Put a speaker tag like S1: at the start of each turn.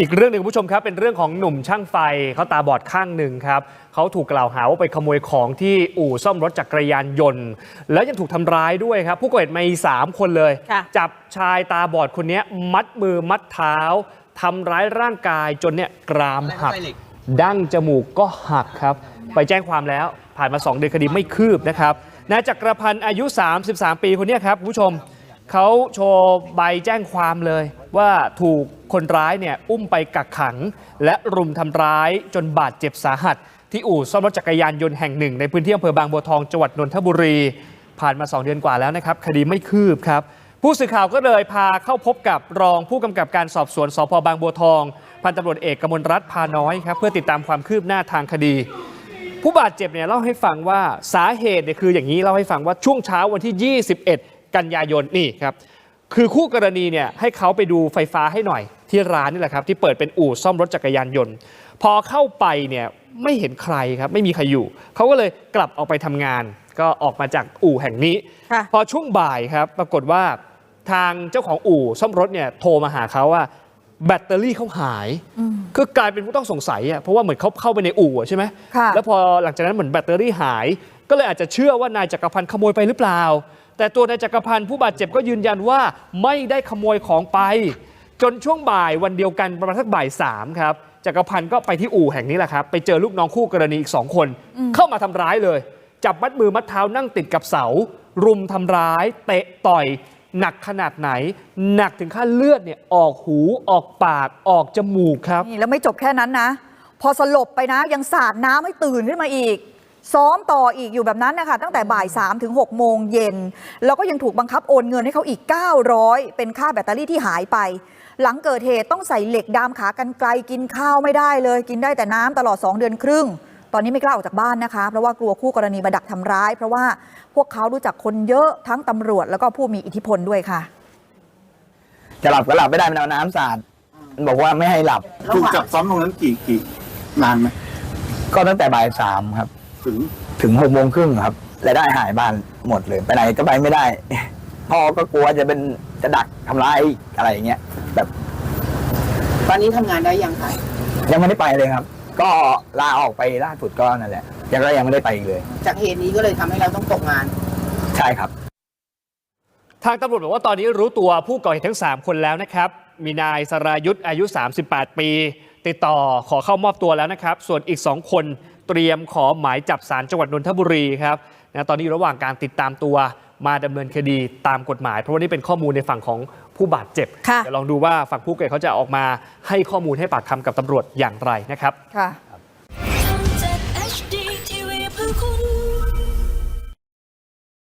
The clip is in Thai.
S1: อีกเรื่องหนึ่งคุณผู้ชมครับเป็นเรื่องของหนุ่มช่างไฟเขาตาบอดข้างหนึ่งครับเขาถูกกล่าวหาว่าไปขโมยของที่อู่ซ่อมรถจักรยานยนต์ แล้วยังถูกทำร้ายด้วยครับ ผู้ก่อเหตุมีสามคนเลย
S2: ค่ะ
S1: จับชายตาบอดคนนี้มัดมือมัดเท้าทำร้ายร่างกายจนเนี่ยกรามหัก ดั้งจมูกก็หักครับ ไปแจ้งความแล้วผ่านมา 2 เดือนคดีไม่คืบนะครับนายจักรพันธ์อายุ 33 ปีคนเนี้ยครับคุณผู้ชม เขาโชว์ใบแจ้งความเลยว่าถูกคนร้ายเนี่ยอุ้มไปกักขัง และรุมทำร้ายจนบาดเจ็บสาหัส ที่อู่ซ่อมรถจักรยานยนต์แห่งหนึ่ง ในพื้นที่อำเภอบางบัวทองจังหวัดนนทบุรี ผ่านมา 2 เดือนกว่าแล้วนะครับ คดีไม่คืบครับ ผู้สื่อข่าวก็เลยพาเข้าพบกับรองผู้กำกับการสอบสวนสพบางบัวทองพันตำรวจเอกกมลรัตน์พาน้อยครับเพื่อติดตามความคืบหน้าทางคดีผู้บาดเจ็บเนี่ยเล่าให้ฟังว่าสาเหตุเนี่ยคืออย่างนี้เล่าให้ฟังว่าช่วงเช้าวันที่ 21 กันยายนนี่ครับคือคู่กรณีเนี่ยให้เขาไปดูไฟฟ้าให้หน่อย ที่ร้านนี่แหละครับ ที่เปิดเป็นอู่ซ่อมรถจักรยานยนต์ พอเข้าไปเนี่ยไม่เห็นใครครับไม่มีใครอยู่ เขาก็เลยกลับออกไปทำงาน ก็ออกมาจากอู่แห่งนี้
S2: ค่ะ
S1: พอช่วงบ่ายครับปรากฏว่าทางเจ้าของอู่ซ่อมรถเนี่ยโทรมาหาเขาว่าแบตเตอรี่เขาหาย คือกลายเป็นผู้ต้องสงสัยอะเพราะว่าเหมือนเขาเข้าไปในอู่อะใช่ไหม
S2: ค่ะ
S1: แล้วพอหลังจากนั้นเหมือนแบตเตอรี่หาย ก็เลยอาจจะเชื่อว่านายจักรพันธ์ขโมยไปหรือเปล่า แต่ตัวนายจักรพันธ์ผู้บาดเจ็บก็ยืนยันว่าไม่ได้ขโมยของไป จนช่วงบ่ายวันเดียวกันประมาณสักบ่ายสามครับจักรพันธ์ก็ไปที่อู่แห่งนี้แหละครับ ไปเจอลูกน้องคู่กรณีอีกสองคน เข้ามาทำร้ายเลย จับมัดมือมัดเท้านั่งติดกับเสา รุมทำร้าย เตะต่อย หนักขนาดไหน หนักถึงขั้นเลือดเนี่ยออกหูออกปากออกจมูกครับ
S2: นี่แล้วไม่จบแค่นั้นนะ พอสลบไปนะยังสาดน้ำให้ตื่นขึ้นมาอีก ซ้อมต่ออีกอยู่แบบนั้นนะคะตั้งแต่บ่าย3ามถึง6โมงเย็น แล้วก็ยังถูกบังคับโอนเงินให้เขาอีก 900 เป็นค่าแบตเตอรี่ที่หายไป หลังเกิดเหตุต้องใส่เหล็กดามขากันไกลกินข้าวไม่ได้เลย กินได้แต่น้ำตลอด 2 เดือนครึ่ง ตอนนี้ไม่กล้าออกจากบ้านนะคะ เพราะว่ากลัวคู่กรณีมาดักทำร้าย เพราะว่าพวกเขารู้จักคนเยอะทั้งตำรวจแล้วก็ผู้มีอิทธิพลด้วยค่ะ
S3: จะหลับก็หลับไม่ได้มันเอาน้ำสาดมันบอกว่าไม่ให้หลับ
S4: ถูกจับซ้อมตรงนั้นกี่กี่นานไหม
S3: ก็ตั้งแต่บ่ายสามครับ
S4: ถึง
S3: ถึงหกโมงครึ่งครับรายได้หายบ้านหมดเลยไปไหนก็ไปไม่ได้ พ่อก็กลัวจะเป็นจะดักทำร้ายอะไรอย่างเงี้ยแบบ
S5: ตอนนี้ทำงานได้ยังคะ
S3: ยังไม่ได้ไปเลยครับ ก็ลาออกไปล่าสุดก็นั่นแหละยังก็ยังไม่ได้ไปอีกเลย
S5: จากเหตุนี้ก็เลยทำให้เราต้องตกงาน
S3: ใช่ครับ
S1: ทางตำรวจบอกว่าตอนนี้รู้ตัวผู้ก่อเหตุทั้ง 3 คนแล้วนะครับ มีนายสรายุทธอายุ 38 ปี ติดต่อขอเข้ามอบตัวแล้วนะครับ ส่วนอีก 2 คน เตรียมขอหมายจับสารจังหวัดนนทบุรีครับนะตอนนี้อยู่ระหว่างการติดตามตัวมาดำเนินคดีตามกฎหมาย เพราะว่านี่เป็นข้อมูลในฝั่งของผู้บาดเจ็บเดี๋ยวลองดูว่าฝั่งผู้เกิดเขาจะออกมาให้ข้อมูลให้ปากคำกับตำรวจอย่างไรนะครับ
S2: ค่ะ